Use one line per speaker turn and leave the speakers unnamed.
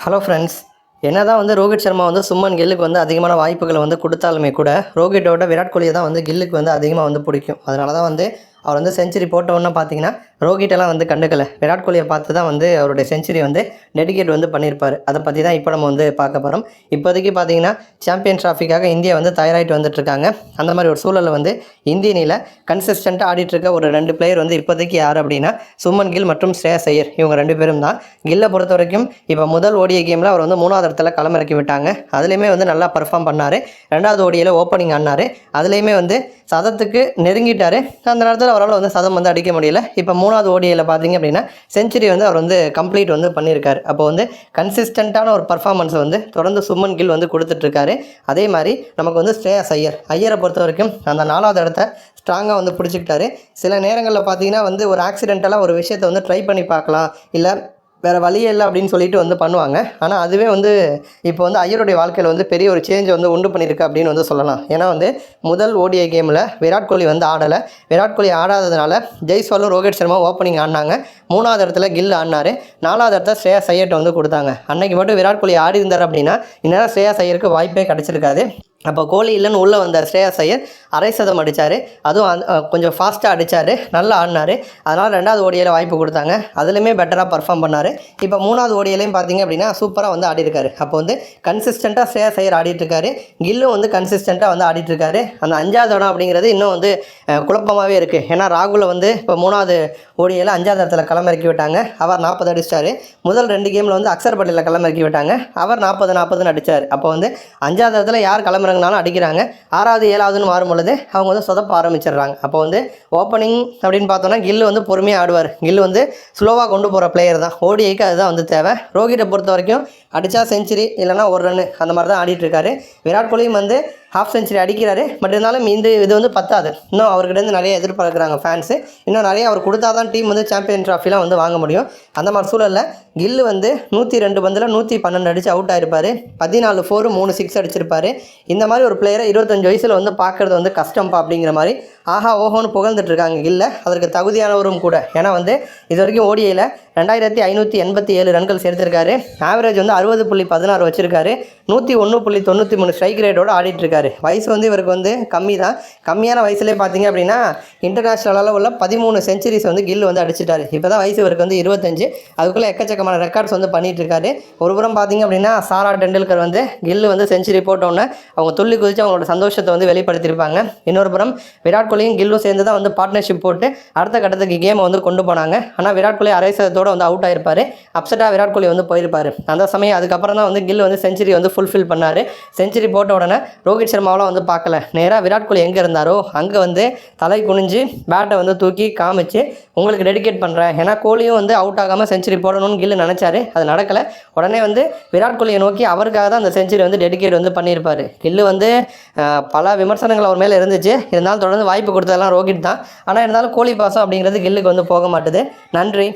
Hello friends என்ன தான் வந்து ரோஹித் சர்மா வந்து சும்மன் கில்லுக்கு வந்து அதிகமான வாய்ப்புகளை வந்து கொடுத்தாலுமே கூட ரோஹிட்டோட விராட் கோலியை தான் வந்து கில்லுக்கு வந்து அதிகமாக வந்து பிடிக்கும். அதனால தான் வந்து அவர் வந்து செஞ்சுரி போட்ட உடனே பார்த்தீங்கன்னா ரோஹிட்டெல்லாம் வந்து கண்டுக்கல. விராட் கோலியை பார்த்து தான் வந்து அவருடைய செஞ்சுரி வந்து டெடிகேட் வந்து பண்ணியிருப்பார். அதை பற்றி தான் இப்போ நம்ம வந்து பார்க்க போகிறோம் இப்போதைக்கு பார்த்தீங்கன்னா சாம்பியன் ட்ராஃபிக்காக இந்தியா வந்து தயாராகிட்டு வந்துட்டுருக்காங்க. அந்த மாதிரி ஒரு சூழலில் வந்து இந்திய நில கன்சிஸ்டண்ட்டாக ஆடிட்டுருக்க ஒரு ரெண்டு பிளேயர் வந்து இப்போதைக்கு யார் அப்படின்னா சுமன் கில் மற்றும் ஸ்ரேயஸ் ஐயர். இவங்க ரெண்டு பேரும் தான். கில்லை பொறுத்த வரைக்கும் இப்போ முதல் ஓடிய கேமில் அவர் வந்து மூணாவது இடத்துல களமிறக்கி விட்டாங்க. அதுலேயுமே வந்து நல்லா பர்ஃபார்ம் பண்ணார். ரெண்டாவது ஓடியில் ஓப்பனிங் ஆனார். அதுலேயுமே வந்து சதத்துக்கு நெருங்கிட்டார். அந்த நேரத்தில் அவரால் வந்து சதம் வந்து அடிக்க முடியல. இப்போ மூணாவது ஓடியில் பார்த்தீங்க அப்படின்னா செஞ்சுரி வந்து அவர் வந்து கம்ப்ளீட் வந்து பண்ணியிருக்கார் அப்போ வந்து கன்சிஸ்டண்ட்டான ஒரு பர்ஃபார்மன்ஸை வந்து தொடர்ந்து சுமன் கில் வந்து கொடுத்துட்ருக்காரு. அதே மாதிரி நமக்கு வந்து ஸ்ரேயஸ் ஐயர். ஐயரை பொறுத்த வரைக்கும் அந்த நாலாவது இடத்த ஸ்ட்ராங்காக வந்து பிடிச்சிக்கிட்டாரு. சில நேரங்களில் பார்த்தீங்கன்னா வந்து ஒரு ஆக்சிடென்ட்டலாக ஒரு விஷயத்தை வந்து ட்ரை பண்ணி பார்க்கலாம். இல்லை வேறு வழியே இல்லை அப்படின்னு சொல்லிட்டு வந்து பண்ணுவாங்க. ஆனால் அதுவே வந்து இப்போ வந்து ஐயருடைய வாழ்க்கையில் வந்து பெரிய ஒரு சேஞ்ச் வந்து உண்டு பண்ணியிருக்கு அப்படின்னு வந்து சொல்லலாம். ஏன்னா வந்து முதல் ஓடிஐ கேமில் விராட் கோலி வந்து ஆடலை. விராட் கோலி ஆடாததுனால ஜெய்ஸ்வாலும் ரோஹித் சர்மா ஓப்பனிங் ஆடினாங்க. மூணாவது இடத்துல கில் ஆடினார். நாலாவது இடத்துல ஸ்ரேயா சையட்டை வந்து கொடுத்தாங்க. அன்னைக்கு மட்டும் விராட் கோலி ஆடி இருந்தார் அப்படின்னா இந்நேரம் ஸ்ரேயா ஐயருக்கு வாய்ப்பே கிடச்சிருக்காது. அப்போ கோலி இல்லைன்னு உள்ளே வந்த ஸ்ரேயா ஐயர். அரை சதம் அடித்தார் அதுவும் அந் கொஞ்சம் ஃபாஸ்ட்டாக அடித்தார் நல்லா ஆடினார். அதனால் ரெண்டாவது ஓடியில் வாய்ப்பு கொடுத்தாங்க. அதுலேயுமே பெட்டராக பர்ஃபார்ம் பண்ணார். இப்போ மூணாவது ஓடியிலையும் பார்த்தீங்க அப்படின்னா சூப்பராக வந்து ஆடிருக்காரு. அப்போ வந்து கன்சிஸ்டண்ட்டாக ஸ்ரேயா ஐயர் ஆடிட்டுருக்காரு. கில்லும் வந்து கன்சிஸ்டண்ட்டாக வந்து ஆடிட்டுருக்காரு. அந்த அஞ்சாவது இடம் அப்படிங்கிறது இன்னும் வந்து குழப்பமாகவே இருக்குது ஏன்னா ராகுலை வந்து இப்போ மூணாவது ஓடியில் அஞ்சாவது இடத்துல களமிறக்கி விட்டாங்க. அவர் நாற்பது அடிச்சிட்டார். முதல் ரெண்டு கேமில் வந்து அக்சர் பட்டியலில் களமிறக்கி விட்டாங்க. அவர் நாற்பது நாற்பதுன்னு அடித்தார் அப்போ வந்து அஞ்சாவது இடத்துல யார் களமிறங்கினாலும் அடிக்கிறாங்க. ஆறாவது ஏழாவதுன்னு மாறும் பொழுது அவங்க வந்து சொதப்ப ஆரம்பிச்சிடுறாங்க. அப்போ வந்து ஓப்பனிங் அப்படின்னு பார்த்தோன்னா கில்லு வந்து பொறுமையாக ஆடுவார். கில்லு வந்து ஸ்லோவாக கொண்டு போகிற பிளேயர் தான். ஓடிஐக்கு அதுதான் வந்து தேவை. ரோஹிட்டை பொறுத்த வரைக்கும் அடித்தா செஞ்சுரி இல்லைன்னா ஒரு ரன் அந்த மாதிரி தான் ஆடிட்டுருக்காரு. விராட் கோலியும் வந்து ஹாஃப் செஞ்சுரி அடிக்கிறாரு. பட் இருந்தாலும் இந்த இது வந்து பத்தாது. இன்னும் அவர்கிட்ட நிறைய எதிர்பார்க்குறாங்க ஃபேன்ஸு இன்னும் நிறைய அவர் கொடுத்தா தான் டீம் வந்து சாம்பியன் ட்ராஃபிலாம் வந்து வாங்க முடியும். அந்த மாதிரி சூழலில் கில்லு வந்து நூற்றி ரெண்டு பந்தில் நூற்றி பன்னெண்டு அடித்து அவுட் ஆகிருப்பார் பதினாலு ஃபோரு மூணு சிக்ஸ் அடிச்சிருப்பார். இந்த மாதிரி ஒரு பிளேயரை இருபத்தஞ்சு வயசில் வந்து பார்க்குறது வந்து கஷ்டம்ப்பா அப்படிங்கிற மாதிரி. ஆஹா ஓஹோன்னு புகழ்ந்துட்டு இருக்காங்க கில்ல அதற்கு தகுதியானவரும் கூட. ஏன்னா வந்து இது வரைக்கும் ஓடியில் ரெண்டாயிரத்தி ஐநூற்றி எண்பத்தி ஏழு ரன்கள் சேர்த்திருக்காரு. ஆவரேஜ் வந்து அறுபது புள்ளி பதினாறு வச்சுருக்காரு. நூற்றி ஒன்று புள்ளி தொண்ணூற்றி மூணு ஸ்ட்ரைக் ரேட்டோட ஆடிட்டுருக்காரு வயசு வந்து இவருக்கு வந்து கம்மி தான் கம்மியான வயசுலேயே பார்த்தீங்க அப்படின்னா இன்டர்நேஷ்னல் அளவில் பதிமூணு செஞ்சுரிஸ் வந்து கில் வந்து அடிச்சிட்டாரு. இப்போ தான் வயசு இவருக்கு வந்து இருபத்தஞ்சு. அதுக்குள்ளே எக்கச்சக்கமான ரெக்கார்ட்ஸ் வந்து பண்ணிகிட்டு இருக்காரு. ஒரு புறம் பார்த்தீங்க அப்படின்னா சாரா டெண்டுல்கர் வந்து கில் வந்து செஞ்சுரி போட்டோன்னே அவங்க துள்ளி குதித்து அவங்களோட சந்தோஷத்தை வந்து வெளிப்படுத்தியிருப்பாங்க. இன்னொரு புறம் விராட் கோலியும் கில்லும் சேர்ந்து தான் வந்து பார்ட்னர்ஷிப் போட்டு அடுத்த கட்டத்துக்கு கேமை வந்து கொண்டு போனாங்க. ஆனால் விராட் கோலி அரைசதத்தோடு வந்து அவுட் ஆயிருப்பார். அப்செட்டாக விராட் கோலி வந்து போயிருப்பார். அந்த சமயம் அதுக்கப்புறம் தான் வந்து கில் வந்து செஞ்சுரி வந்து ஃபுல்ஃபில் பண்ணார். செஞ்சுரி போட்ட உடனே ரோஹித் சர்மாவெலாம் வந்து பார்க்கல. நேராக விராட் கோலி எங்கே இருந்தாரோ அங்கே வந்து தலை குனிஞ்சு பேட்டை வந்து தூக்கி காமிச்சு உங்களுக்கு டெடிகேட் பண்ணுறேன் ஏன்னா கோலியும் வந்து அவுட் ஆகாமல் செஞ்சுரி போடணும்னு கில்லு நினச்சாரு. அது நடக்கலை. உடனே வந்து விராட் கோலியை நோக்கி அவருக்காக தான் அந்த செஞ்சுரி வந்து டெடிகேட் வந்து பண்ணியிருப்பார். கில்லு வந்து பல விமர்சனங்கள் அவர் மேலே இருந்துச்சு. இருந்தாலும் தொடர்ந்து வாய்ப்பு கொடுத்ததெல்லாம் ரோஹித் தான். ஆனால் இருந்தாலும் கோலி பாசம் அப்படிங்கிறது கில்லுக்கு வந்து போக மாட்டுது. நன்றி.